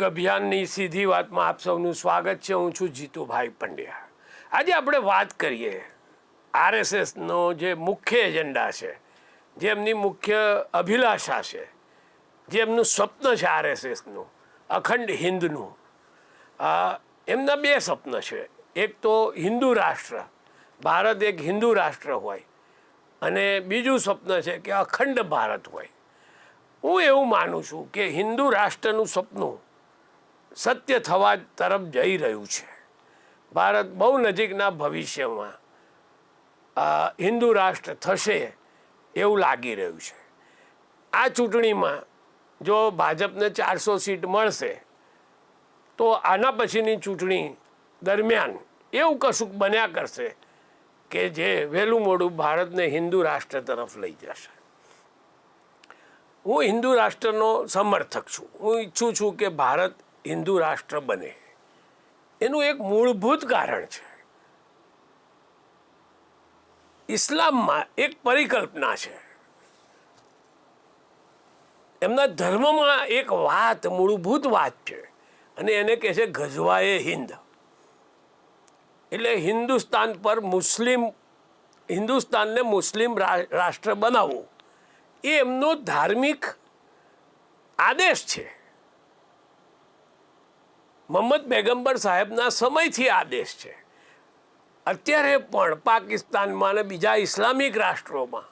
યોગ અભિયાનની સીધી વાતમાં આપ સૌનું સ્વાગત છે. હું છું જીતુભાઈ પંડ્યા. આજે આપણે વાત કરીએ આરએસએસનો જે મુખ્ય એજન્ડા છે, જે એમની મુખ્ય અભિલાષા છે, જે એમનું સ્વપ્ન છે આરએસએસનું, અખંડ હિન્દનું. એમના બે સ્વપ્ન છે. એક તો હિન્દુ રાષ્ટ્ર, ભારત એક હિન્દુ રાષ્ટ્ર હોય. અને બીજું સ્વપ્ન છે કે અખંડ ભારત હોય. હું એવું માનું છું કે હિન્દુ રાષ્ટ્રનું સપનું સત્ય થવા તરફ જઈ રહ્યું છે. ભારત બહુ નજીકના ભવિષ્યમાં હિન્દુ રાષ્ટ્ર થશે એવું લાગી રહ્યું છે. આ ચૂંટણીમાં જો ભાજપને ચારસો સીટ મળશે, તો આના પછીની ચૂંટણી દરમિયાન એવું કશુંક બન્યા કરશે કે જે વહેલું મોડું ભારતને હિન્દુ રાષ્ટ્ર તરફ લઈ જશે. હું હિન્દુ રાષ્ટ્રનો સમર્થક છું. હું ઈચ્છું છું કે ભારત હિન્દુ રાષ્ટ્ર બને. એનું એક મૂળભૂત કારણ છે. ઇસ્લામમાં એક પરિકલ્પના છે. એમના ધર્મમાં એક વાત, મૂળભૂત વાત છે. અને એને કહે છે, ગજવાએ હિન્દ. એટલે હિન્દુસ્તાન પર મુસ્લિમ, હિન્દુસ્તાનને મુસ્લિમ રાષ્ટ્ર બનાવવું એ એમનો ધાર્મિક આદેશ છે. મોહમ્મદ પેગમ્બર સાહેબના સમયથી આદેશ છે. અત્યારે પણ પાકિસ્તાનમાં અને બીજા ઇસ્લામિક રાષ્ટ્રોમાં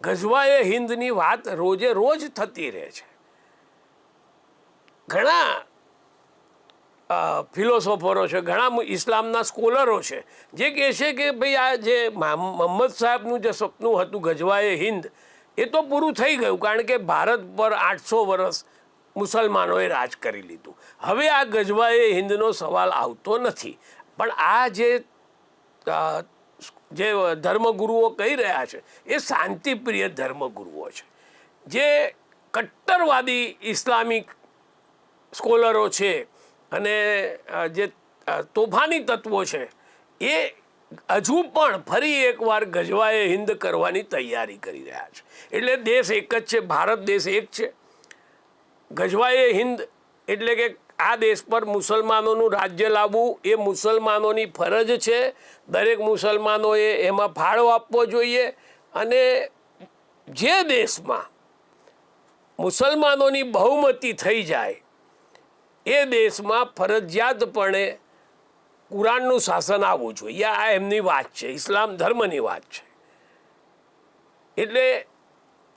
ગજવાએ હિન્દની વાત રોજે રોજ થતી રહે છે. ઘણા ફિલોસોફરો છે, ઘણા ઇસ્લામના સ્કોલરો છે, જે કહે છે કે ભાઈ આ જે મોહમ્મદ સાહેબનું જે સપનું હતું ગજવાએ હિન્દ એ તો પૂરું થઈ ગયું કારણ કે ભારત પર આઠસો વર્ષ મુસલમાનોએ રાજ કરી લીધું. હવે આ ગજવાએ હિન્દનો સવાલ આવતો નથી. પણ આ જે જે ધર્મગુરુઓ કહી રહ્યા છે, એ શાંતિપ્રિય ધર્મગુરુઓ છે. જે કટ્ટરવાદી ઇસ્લામિક સ્કોલરો છે અને જે તોફાની તત્વો છે, એ હજુ પણ ફરી એકવાર ગજવાએ હિન્દ કરવાની તૈયારી કરી રહ્યા છે. એટલે દેશ એક જ છે, ભારત દેશ એક છે. ગજવાએ હિન્દ એટલે કે આ દેશ પર મુસલમાનોનું રાજ્ય લાવવું એ મુસલમાનોની ફરજ છે. દરેક મુસલમાનોએ એમાં ફાળો આપવો જોઈએ અને જે દેશમાં મુસલમાનોની બહુમતી થઈ જાય એ દેશમાં ફરજિયાતપણે કુરાનનું શાસન આવવું જોઈએ. આ એમની વાત છે. ઇસ્લામ ધર્મની વાત છે. એટલે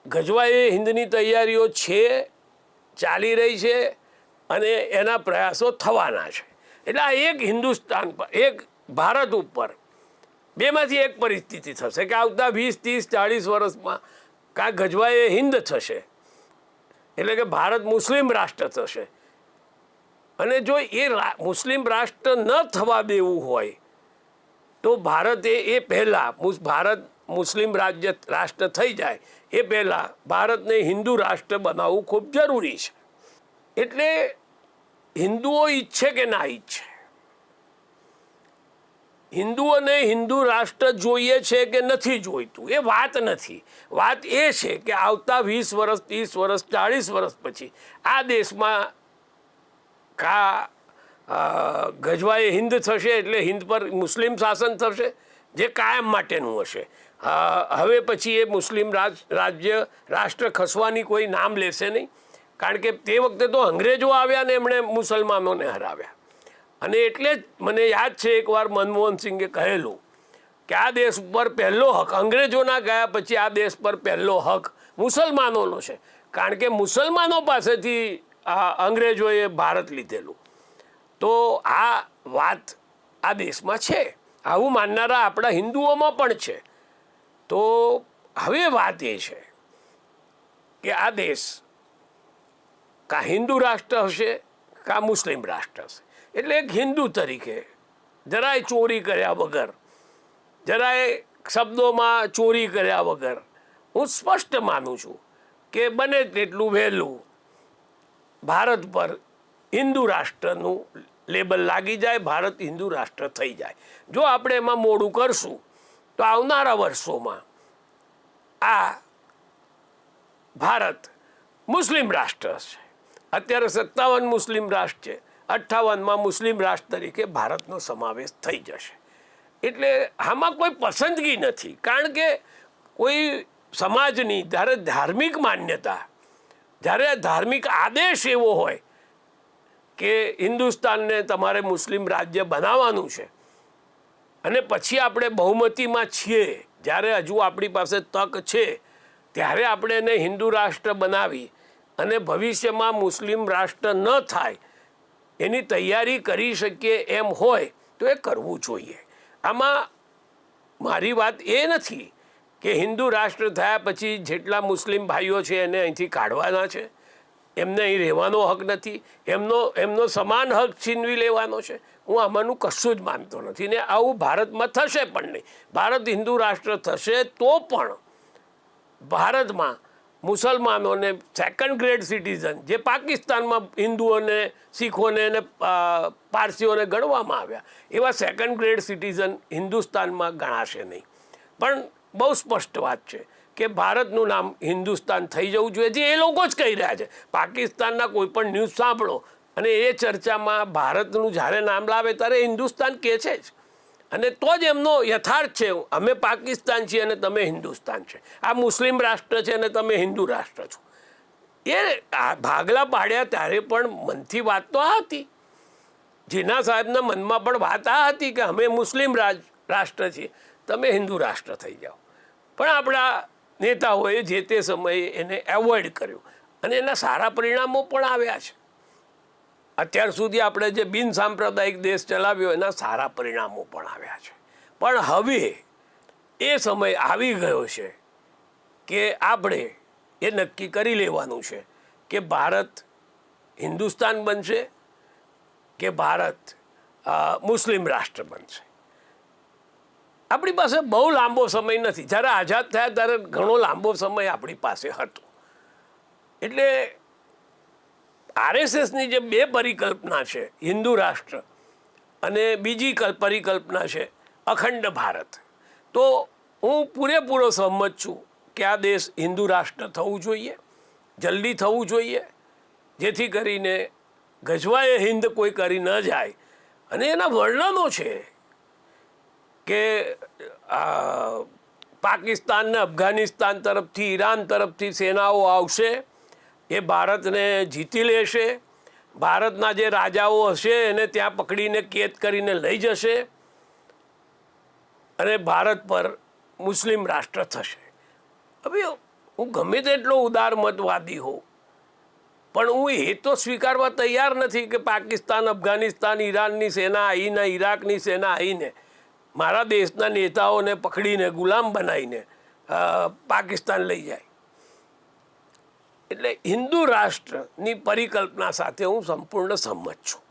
ગજવાએ હિન્દની તૈયારીઓ છે ચાલી રહી છે અને એના પ્રયાસો થવાના છે. એટલે આ એક હિન્દુસ્તાન પર, એક ભારત ઉપર બેમાંથી એક પરિસ્થિતિ થશે કે આવતા વીસ, ત્રીસ, ચાળીસ વર્ષમાં કાં ગજવાએ હિન્દ થશે. એટલે કે ભારત મુસ્લિમ રાષ્ટ્ર થશે. અને જો એ મુસ્લિમ રાષ્ટ્ર ન થવા દેવું હોય, તો ભારતે એ પહેલાં ભારત મુસ્લિમ રાજ્ય રાષ્ટ્ર થઈ જાય, એ પહેલાં ભારતને હિન્દુ રાષ્ટ્ર બનાવવું ખૂબ જરૂરી છે. એટલે હિન્દુઓ ઈચ્છે કે ના ઈચ્છે. હિન્દુઓને હિન્દુ રાષ્ટ્ર જોઈએ છે કે નથી જોઈતું, એ વાત નથી. વાત એ છે કે આવતા વીસ વર્ષ, ત્રીસ વર્ષ, ચાળીસ વર્ષ પછી આ દેશમાં કા ગજવાએ હિન્દ થશે એટલે હિન્દ પર મુસ્લિમ શાસન થશે, જે કાયમ માટેનું હશે. હવે પછી એ મુસ્લિમ રાજ, રાજ્ય, રાષ્ટ્ર ખસવાની કોઈ નામ લેશે નહીં. કારણ કે તે વખતે તો અંગ્રેજો આવ્યા ને એમણે મુસલમાનોને હરાવ્યા. અને એટલે જ મને યાદ છે એકવાર મનમોહન સિંઘે કહેલું કે આ દેશ ઉપર પહેલો હક, અંગ્રેજોના ગયા પછી આ દેશ પર પહેલો હક મુસલમાનોનો છે. કારણ કે મુસલમાનો પાસેથી અંગ્રેજોએ ભારત લીધેલું. તો આ વાત આ દેશમાં છે. આવું માનનારા આપણા હિન્દુઓમાં પણ છે. તો હવે વાત એ છે કે આ દેશ કાં હિન્દુ રાષ્ટ્ર હશે, કાં મુસ્લિમ રાષ્ટ્ર હશે. એટલે એક હિન્દુ તરીકે જરાય ચોરી કર્યા વગર, જરાય શબ્દોમાં ચોરી કર્યા વગર હું સ્પષ્ટ માનું છું કે બને તેટલું વહેલું ભારત પર હિન્દુ રાષ્ટ્રનું લેબલ લાગી જાય, ભારત હિન્દુ રાષ્ટ્ર થઈ જાય. જો આપણે એમાં મોડું કરશું તો આવનારા વર્ષોમાં આ ભારત મુસ્લિમ રાષ્ટ્ર છે. અત્યારે સત્તાવન મુસ્લિમ રાષ્ટ્ર છે. અઠ્ઠાવનમાં મુસ્લિમ રાષ્ટ્ર તરીકે ભારતનો સમાવેશ થઈ જશે. એટલે આમાં કોઈ પસંદગી નથી. કારણ કે કોઈ સમાજની જ્યારે ધાર્મિક માન્યતા, જ્યારે ધાર્મિક આદેશ એવો હોય કે હિન્દુસ્તાનને તમારે મુસ્લિમ રાજ્ય બનાવવાનું છે અને પછી આપણે બહુમતીમાં છીએ. જ્યારે હજુ આપણી પાસે તક છે, ત્યારે આપણે એને હિન્દુ રાષ્ટ્ર બનાવી અને ભવિષ્યમાં મુસ્લિમ રાષ્ટ્ર ન થાય, એની તૈયારી કરી શકીએ એમ હોય તો એ કરવું જોઈએ. આમાં મારી વાત એ નથી કે હિન્દુ રાષ્ટ્ર થયા પછી જેટલા મુસ્લિમ ભાઈઓ છે એને અહીંથી કાઢવાના છે. એમને અહીં રહેવાનો હક નથી. એમનો એમનો સમાન હક છીનવી લેવાનો છે. હું આમાંનું કશું જ માનતો નથી ને આવું ભારતમાં થશે પણ નહીં. ભારત હિન્દુ રાષ્ટ્ર થશે તો પણ ભારતમાં મુસલમાનોને સેકન્ડ ગ્રેડ સિટીઝન જે પાકિસ્તાનમાં હિન્દુઓને, શીખોને અને પારસીઓને ગણવામાં આવ્યા, એવા સેકન્ડ ગ્રેડ સિટીઝન હિન્દુસ્તાનમાં ગણાશે નહીં. પણ બહુ સ્પષ્ટ વાત છે કે ભારતનું નામ હિન્દુસ્તાન થઈ જવું જોઈએ, જે એ લોકો જ કહી રહ્યા છે. પાકિસ્તાનના કોઈ પણ ન્યૂઝ સાંભળો અને એ ચર્ચામાં ભારતનું જ્યારે નામ લાવે ત્યારે હિન્દુસ્તાન કહે છે જ. અને તો જ એમનો યથાર્થ છે, અમે પાકિસ્તાન છીએ અને તમે હિન્દુસ્તાન છે. આ મુસ્લિમ રાષ્ટ્ર છે અને તમે હિન્દુ રાષ્ટ્ર છો. એ ભાગલા પાડ્યા ત્યારે પણ મનથી વાત તો આ હતી. જીના સાહેબના મનમાં પણ વાત આ હતી કે અમે મુસ્લિમ રાજ, રાષ્ટ્ર છીએ, તમે હિન્દુ રાષ્ટ્ર થઈ જાઓ. પણ આપણા નેતાઓએ જે તે સમયે એને એવોઇડ કર્યું. અને એના સારા પરિણામો પણ આવ્યા છે. અત્યાર સુધી આપણે જે બિન સાંપ્રદાયિક દેશ ચલાવ્યો, એના સારા પરિણામો પણ આવ્યા છે. પણ હવે એ સમય આવી ગયો છે કે આપણે એ નક્કી કરી લેવાનું છે કે ભારત હિન્દુસ્તાન બનશે કે ભારત મુસ્લિમ રાષ્ટ્ર બનશે. આપણી પાસે બહુ લાંબો સમય નથી. જ્યારે આઝાદ થયા ત્યારે ઘણો લાંબો સમય આપણી પાસે હતો. એટલે આરએસએસની જે બે પરિકલ્પના છે, હિન્દુ રાષ્ટ્ર અને બીજી કલ- પરિકલ્પના છે, અખંડ ભારત. તો હું પૂરેપૂરો સહમત છું કે આ દેશ હિન્દુ રાષ્ટ્ર થવું જોઈએ, જલ્દી થવું જોઈએ, જેથી કરીને ગજવાએ હિન્દ કોઈ કરી ન જાય. અને એના વર્ણનો છે કે પાકિસ્તાન ને અફઘાનિસ્તાન તરફથી, ઈરાન તરફથી સેનાઓ આવશે એ ભારતને જીતી લેશે. ભારતના જે રાજાઓ હશે એને ત્યાં પકડીને કેદ કરીને લઈ જશે. અને ભારત પર મુસ્લિમ રાષ્ટ્ર થશે. હવે હું ગમે તેટલો ઉદારમતવાદી હોઉં, પણ હું એ તો સ્વીકારવા તૈયાર નથી કે પાકિસ્તાન, અફઘાનિસ્તાન, ઈરાનની સેના આવીને, ઈરાકની સેના આવીને મારા દેશના નેતાઓને પકડીને, ગુલામ બનાવીને પાકિસ્તાન લઈ જાય. એટલે હિન્દુ રાષ્ટ્રની પરિકલ્પના સાથે હું સંપૂર્ણ સંમત છું.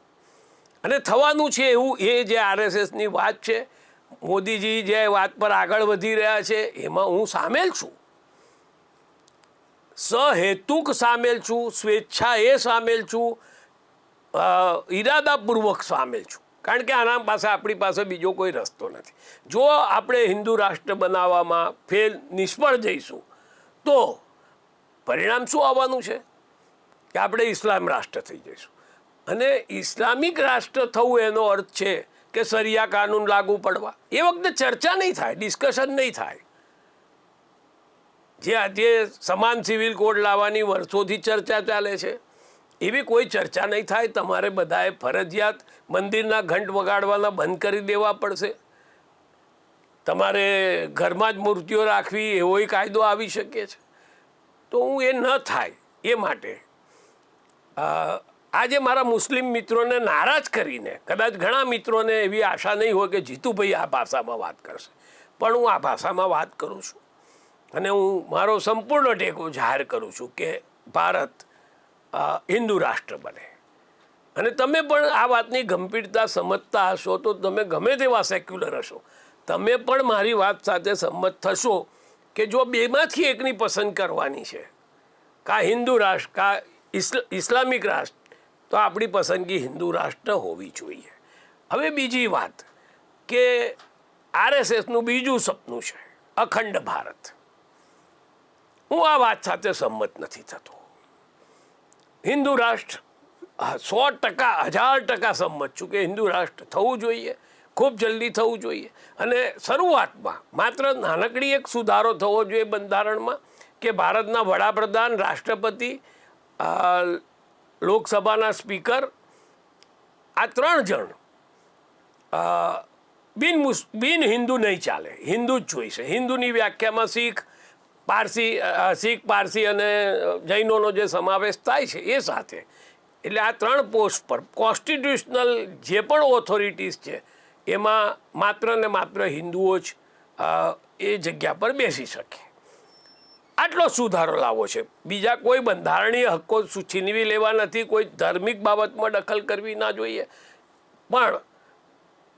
અને થવાનું છે એવું એ જે આરએસએસની વાત છે, મોદીજી જે વાત પર આગળ વધી રહ્યા છે, એમાં હું સામેલ છું. સહેતુક સામેલ છું સ્વેચ્છા એ સામેલ છું ઈરાદાપૂર્વક સામેલ છું. કારણ કે આના પાસે આપણી પાસે બીજો કોઈ રસ્તો નથી. જો આપણે હિન્દુ રાષ્ટ્ર બનાવવામાં ફેલ, નિષ્ફળ જઈશું, તો પરિણામ શું આવવાનું છે? કે આપણે ઇસ્લામ રાષ્ટ્ર થઈ જઈશું. અને ઇસ્લામિક રાષ્ટ્ર થવું એનો અર્થ છે કે સરિયા કાનૂન લાગુ પડવા. એ વખતે ચર્ચા નહીં થાય, ડિસ્કશન નહીં થાય. જે આજે સમાન સિવિલ કોડ લાવવાની વર્ષોથી ચર્ચા ચાલે છે, એવી કોઈ ચર્ચા નહીં થાય. તમારે બધાએ ફરજિયાત મંદિરના ઘંટ વગાડવાના બંધ કરી દેવા પડશે. તમારે ઘરમાં જ મૂર્તિઓ રાખવી એવોય કાયદો આવી શકે છે. તો હું એ ન થાય એ માટે. આજે મારા મુસ્લિમ મિત્રોને નારાજ કરીને, કદાચ ઘણા મિત્રોને એવી આશા નહીં હોય કે જીતુભાઈ આ ભાષામાં વાત કરશે. પણ હું આ ભાષામાં વાત કરું છું. અને હું મારો સંપૂર્ણ ટેકો જાહેર કરું છું કે ભારત હિન્દુ રાષ્ટ્ર બને. અને તમે પણ આ વાતની ગંભીરતા સમજતા હશો તો તમે ગમે તેવા સેક્યુલર હશો. તમે પણ મારી વાત સાથે સંમત થશો. કે જો બેમાંથી એકની પસંદ કરવાની છે, કા હિન્દુ રાષ્ટ્ર, કા ઇસ્લ ઇસ્લામિક રાષ્ટ્ર, તો આપણી પસંદગી હિન્દુ રાષ્ટ્ર હોવી જોઈએ. હવે બીજી વાત કે આરએસએસનું બીજું સપનું છે, અખંડ ભારત. હું આ વાત સાથે સંમત નથી થતો. હિન્દુ રાષ્ટ્ર સો ટકા, હજાર ટકા સંમત છું કે હિન્દુ રાષ્ટ્ર થવું જોઈએ ખૂબ જલ્દી થવું જોઈએ. અને શરૂઆતમાં માત્ર નાનકડી એક સુધારો થવો જોઈએ બંધારણમાં કે ભારતના વડાપ્રધાન, રાષ્ટ્રપતિ લોકસભાના સ્પીકર, આ ત્રણ જણ બિન મુસ, બિન હિન્દુ નહીં ચાલે. હિન્દુ જ જોઈશે. હિન્દુની વ્યાખ્યામાં શીખ, પારસી શીખ, પારસી અને જૈનોનો જે સમાવેશ થાય છે એ સાથે. એટલે આ ત્રણ પોસ્ટ પર કોન્સ્ટિટ્યુશનલ જે પણ ઓથોરિટીઝ છે એમાં માત્ર ને માત્ર હિન્દુઓ જ એ જગ્યા પર બેસી શકે. આટલો સુધારો લાવવો છે. બીજા કોઈ બંધારણીય હક્કો છીનવી લેવા નથી, કોઈ ધાર્મિક બાબતમાં દખલ કરવી ના જોઈએ. પણ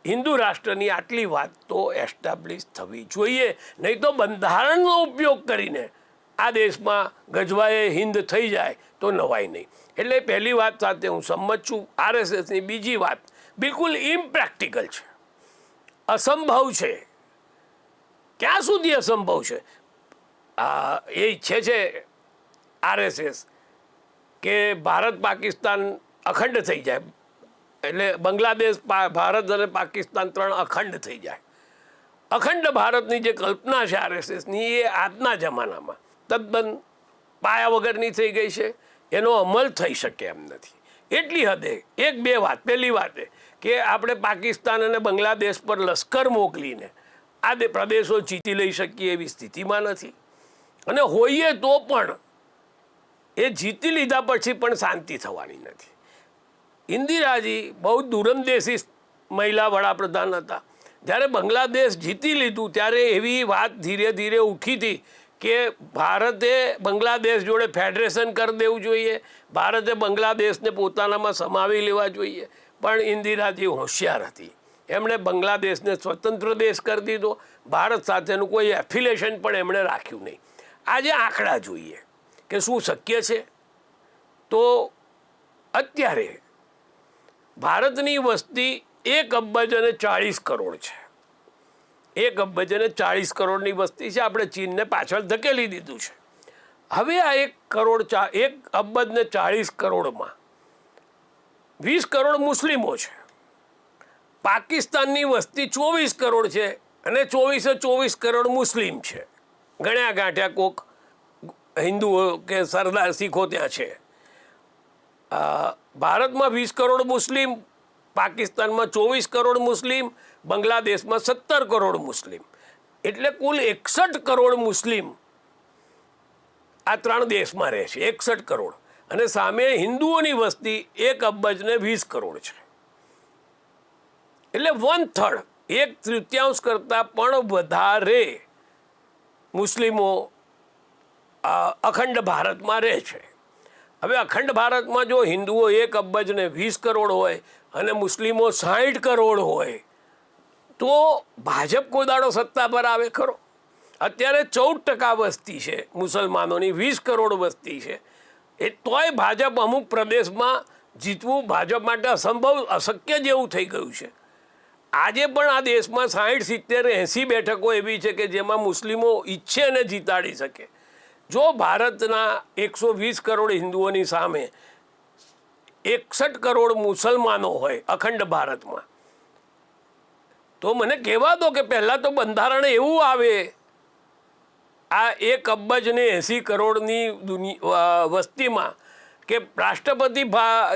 હિન્દુ રાષ્ટ્રની આટલી વાત તો એસ્ટાબ્લિશ થવી જોઈએ. નહીં તો બંધારણનો ઉપયોગ કરીને આ દેશમાં ગજવાએ હિન્દ થઈ જાય તો નવાય નહીં. એટલે પહેલી વાત સાથે હું સંમત છું, આરએસએસની બીજી વાત બિલકુલ ઇમ્પ્રેક્ટિકલ છે. અસંભવ છે. ક્યાં સુધી અસંભવ છે? આ, એ ઈચ્છે છે આરએસએસ કે ભારત પાકિસ્તાન અખંડ થઈ જાય. એટલે બાંગ્લાદેશ ભારત અને પાકિસ્તાન ત્રણ અખંડ થઈ જાય. અખંડ ભારતની જે કલ્પના છે આરએસએસની એ આજના જમાનામાં. તદ્દન પાયા વગરની થઈ ગઈ છે. એનો અમલ થઈ શકે એમ નથી. એટલી હદે, એક બે વાત, પહેલી વાત કે આપણે પાકિસ્તાન અને બાંગ્લાદેશ પર લશ્કર મોકલીને આ બે પ્રદેશો જીતી લઈ શકીએ એવી સ્થિતિમાં નથી. અને હોઈએ તો પણ એ જીતી લીધા પછી પણ શાંતિ થવાની નથી. ઇન્દિરાજી બહુ દૂરંદેશી મહિલા વડાપ્રધાન હતા. જ્યારે બાંગ્લાદેશ જીતી લીધું, ત્યારે એવી વાત ધીરે ધીરે ઉઠી હતી કે ભારતે બાંગ્લાદેશ જોડે ફેડરેશન કરી દેવું જોઈએ. ભારતે બાંગ્લાદેશને પોતાનામાં સમાવી લેવા જોઈએ. પણ ઇન્દિરાજી હોશિયાર હતી. એમણે બાંગ્લાદેશને સ્વતંત્ર દેશ કરી દીધો. ભારત સાથેનું કોઈ એફિલેશન પણ એમણે રાખ્યું નહીં. આજે આંકડા જોઈએ કે શું શક્ય છે? તો અત્યારે ભારતની વસ્તી એક અબજ અને ચાળીસ કરોડ છે. એક અબજ અને ચાળીસ કરોડની વસ્તી છે, આપણે ચીનને પાછળ ધકેલી દીધું છે. હવે આ એક કરોડ ચા, એક અબજ ને ચાળીસ કરોડમાં વીસ કરોડ મુસ્લિમો છે. પાકિસ્તાનની વસ્તી ચોવીસ કરોડ છે અને ચોવીસે ચોવીસ કરોડ મુસ્લિમ છે. ગણ્યા ગાંઠ્યા કોક હિન્દુઓ કે સરદાર શીખો ત્યાં છે ભારતમાં વીસ કરોડ મુસ્લિમ પાકિસ્તાનમાં ચોવીસ કરોડ મુસ્લિમ, બાંગ્લાદેશમાં સત્તર કરોડ મુસ્લિમ. એટલે કુલ એકસઠ કરોડ મુસ્લિમ આ ત્રણ દેશમાં રહે છે, એકસઠ કરોડ. અને સામે હિન્દુઓની વસ્તી એક અબજ વીસ કરોડ છે. એટલે વન થર્ડ એક તૃતીયાંશ કરતાં પણ વધારે મુસ્લિમો અખંડ ભારતમાં રહે છે. હવે અખંડ ભારતમાં જો હિન્દુઓ એક અબજ ને વીસ કરોડ હોય અને મુસ્લિમો સાઠ કરોડ હોય, તો ભાજપ કોઈ દાડો સત્તા પર આવે ખરો? અત્યારે ચૌદ ટકા વસ્તી છે, મુસલમાનોની વીસ કરોડ વસ્તી છે. એ તોય ભાજપ અમુક પ્રદેશમાં જીતવું ભાજપ માટે અસંભવ, અશક્ય જેવું થઈ ગયું છે. આજે પણ આ દેશમાં સાઠ સિત્તેર, એંસી બેઠકો એવી છે કે જેમાં મુસ્લિમો ઈચ્છે અને જીતાડી શકે. જો ભારતના એકસો વીસ કરોડ હિન્દુઓની સામે એકસઠ કરોડ મુસલમાનો હોય અખંડ ભારતમાં. તો મને કહેવા દો કે પહેલાં તો બંધારણ એવું આવે, આ એક અબજ ને એંસી કરોડની દુનિયા વસ્તીમાં કે રાષ્ટ્રપતિ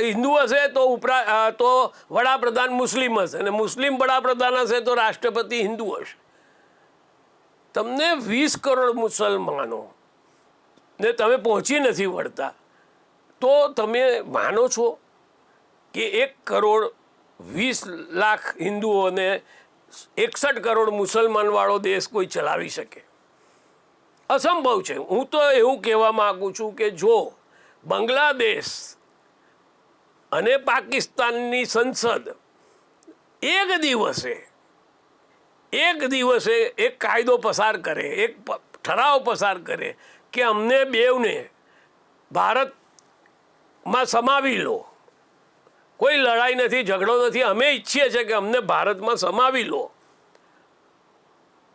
હિન્દુ હશે તો ઉપરા તો વડાપ્રધાન મુસ્લિમ હશે અને મુસ્લિમ વડાપ્રધાન હશે તો રાષ્ટ્રપતિ હિન્દુ હશે. તમને વીસ કરોડ મુસલમાનો ને તમે પહોંચી નથી વળતા. તો તમે માનો છો કે એક કરોડ વીસ લાખ હિન્દુઓને એકસઠ કરોડ મુસલમાનવાળો દેશ કોઈ ચલાવી શકે? અસંભવ છે. હું તો એવું કહેવા માગું છું કે જો બાંગ્લાદેશ અને પાકિસ્તાનની સંસદ એક દિવસે એક દિવસે એક કાયદો પસાર કરે, એક ઠરાવ પસાર કરે કે અમને બેવને ભારતમાં સમાવી લો. કોઈ લડાઈ નથી, ઝઘડો નથી, અમે ઈચ્છીએ છીએ કે અમને ભારતમાં સમાવી લો.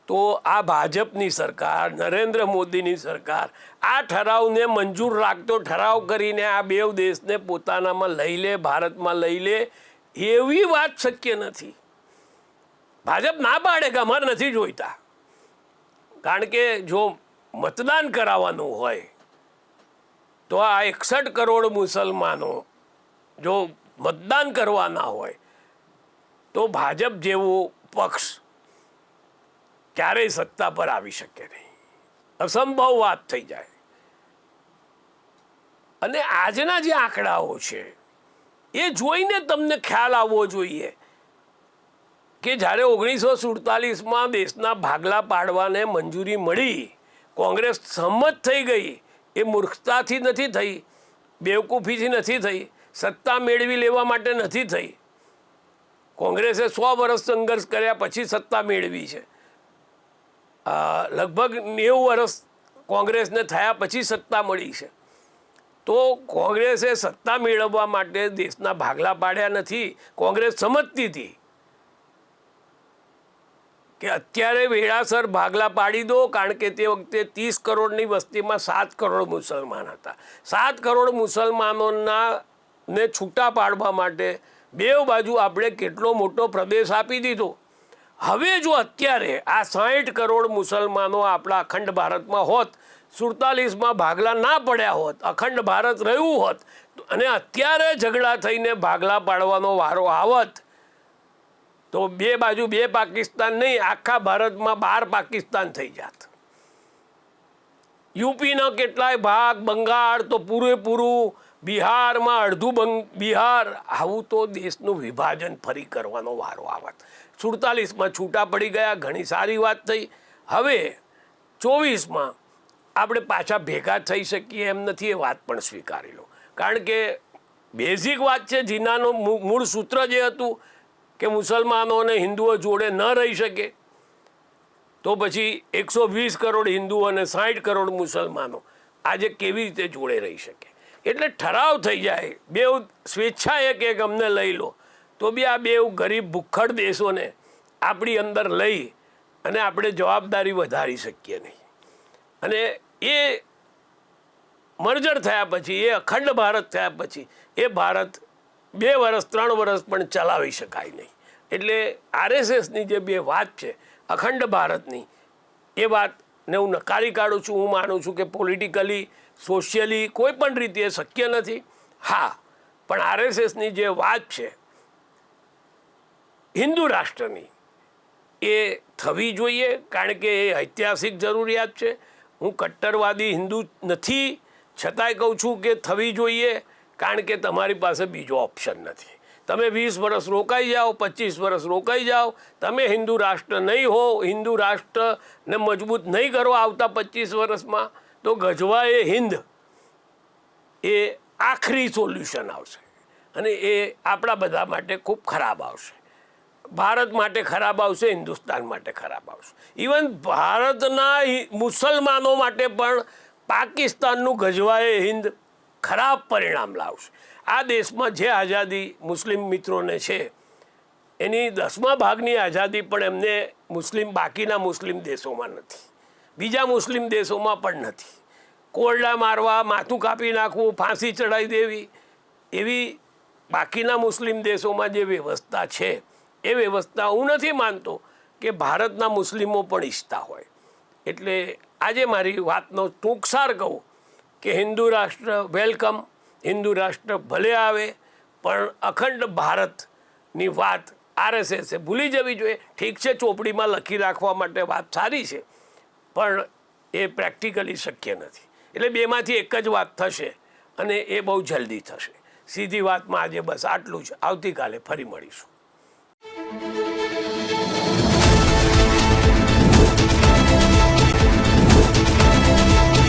તો આ ભાજપની સરકાર, નરેન્દ્ર મોદીની સરકાર, આ ઠરાવને મંજૂર રાખતો, ઠરાવ કરીને આ બે દેશને પોતાનામાં લઈ લે, ભારતમાં લઈ લે, એવી વાત શક્ય નથી. ભાજપ ના પાડે કે અમારે નથી જોઈતા. કારણ કે જો મતદાન કરાવવાનું હોય તો આ એકસઠ કરોડ મુસલમાનો જો મતદાન કરવાના હોય, તો ભાજપ જેવો પક્ષ ક્યારેય સત્તા પર આવી શકે નહીં. અસંભવ વાત થઈ જાય. અને આજના જે આંકડાઓ છે, એ જોઈને તમને ખ્યાલ આવવો જોઈએ કે જ્યારે ઓગણીસો સુડતાલીસમાં દેશના ભાગલા પાડવાને મંજૂરી મળી, કોંગ્રેસ સંમત થઈ ગઈ એ મૂર્ખતાથી નથી થઈ, બેવકૂફીથી નથી થઈ, સત્તા મેળવી લેવા માટે નથી થઈ. કોંગ્રેસે સો વર્ષ સંઘર્ષ કર્યા પછી સત્તા મેળવી છે. લગભગ નેવું વર્ષ કોંગ્રેસને થયા પછી સત્તા મળી છે. તો કોંગ્રેસે સત્તા મેળવવા માટે દેશના ભાગલા પાડ્યા નથી, કોંગ્રેસ સમજતી હતી. કે અત્યારે વેળાસર ભાગલા પાડી દો, કારણ કે તે વખતે ત્રીસ કરોડની વસ્તીમાં સાત કરોડ મુસલમાન હતા. સાત કરોડ મુસલમાનોના ને છૂટા પાડવા માટે બે બાજુ આપણે કેટલો મોટો પ્રદેશ આપી દીધો. હવે જો અત્યારે આ સાઠ કરોડ મુસલમાનો આપણા અખંડ ભારતમાં હોત, સુડતાલીસમાં ભાગલા ના પડ્યા હોત, અખંડ ભારત રહ્યું હોત અને અત્યારે ઝઘડા થઈને ભાગલા પાડવાનો વારો આવત તો બે બાજુ બે પાકિસ્તાન નહીં, આખા ભારતમાં બાર પાકિસ્તાન થઈ જાત. યુપીના કેટલાય ભાગ, બંગાળ તો પૂરેપૂરું બિહારમાં અડધું બંગ, બિહાર, આવું તો દેશનું વિભાજન ફરી કરવાનો વારો આવત. સુડતાલીસમાં છૂટા પડી ગયા, ઘણી સારી વાત થઈ. હવે ચોવીસમાં આપણે પાછા ભેગા થઈ શકીએ એમ નથી એ વાત પણ સ્વીકારી લો. કારણ કે બેઝિક વાત છે, જીનાનું મૂળ સૂત્ર જે હતું કે મુસલમાનો અને હિન્દુઓ જોડે ન રહી શકે. તો પછી એકસો વીસ કરોડ હિન્દુઓ અને સાઠ કરોડ મુસલમાનો આજે કેવી રીતે જોડે રહી શકે? એટલે ઠરાવ થઈ જાય. બે એક એક અમને લઈ લો. તો બી આ બે ગરીબ ભૂખડ દેશોને આપણી અંદર લઈ અને આપણે જવાબદારી વધારી શકીએ નહીં. અને એ મર્જર થયા પછી, એ અખંડ ભારત થયા પછી, એ ભારત બે વર્ષ ત્રણ વર્ષ પણ ચલાવી શકાય નહીં. એટલે આરએસએસની જે બે વાત છે, અખંડ ભારતની, એ વાતને હું નકારી કાઢું છું, હું માનું છું કે પોલિટિકલી, સોશિયલી કોઈ પણ રીતે શક્ય નથી. હા, પણ આરએસએસની જે વાત છે, હિન્દુ રાષ્ટ્રની, એ થવી જોઈએ, કારણ કે એ ઐતિહાસિક જરૂરિયાત છે. હું કટ્ટરવાદી હિન્દુ નથી, છતાંય કહું છું કે થવી જોઈએ. કારણ કે તમારી પાસે બીજો ઓપ્શન નથી. તમે વીસ વર્ષ રોકાઈ જાઓ, પચીસ વર્ષ રોકાઈ જાઓ, તમે હિન્દુ રાષ્ટ્ર નહીં હો, હિન્દુ રાષ્ટ્રને મજબૂત નહીં કરો આવતા પચીસ વર્ષમાં, તો ગજવાએ હિન્દ એ આખરી સોલ્યુશન આવશે. અને એ આપણા બધા માટે ખૂબ ખરાબ આવશે. ભારત માટે ખરાબ આવશે, હિન્દુસ્તાન માટે ખરાબ આવશે. ઇવન ભારતના મુસલમાનો માટે પણ પાકિસ્તાનનું ગજવાએ હિન્દ ખરાબ પરિણામ લાવશે. આ દેશમાં જે આઝાદી મુસ્લિમ મિત્રોને છે, એની દસમા ભાગની આઝાદી પણ એમને મુસ્લિમ, બાકીના મુસ્લિમ દેશોમાં નથી. બીજા મુસ્લિમ દેશોમાં પણ નથી. કોરડા મારવા, માથું કાપી નાખવું, ફાંસી ચડાવી દેવી, એવી બાકીના મુસ્લિમ દેશોમાં જે વ્યવસ્થા છે, એ વ્યવસ્થા હું નથી માનતો કે ભારતના મુસ્લિમો પણ ઈચ્છતા હોય. એટલે આજે મારી વાતનો ટૂંકસાર કહું કે હિન્દુ રાષ્ટ્ર, વેલકમ, હિન્દુ રાષ્ટ્ર ભલે આવે, પણ અખંડ ભારતની વાત આરએસએસે ભૂલી જવી જોઈએ. ઠીક છે, ચોપડીમાં લખી રાખવા માટે વાત સારી છે, પણ એ પ્રેક્ટિકલી શક્ય નથી. એટલે બેમાંથી એક જ વાત થશે અને એ બહુ જલ્દી થશે. સીધી વાતમાં આજે બસ આટલું જ. આવતીકાલે ફરી મળીશું.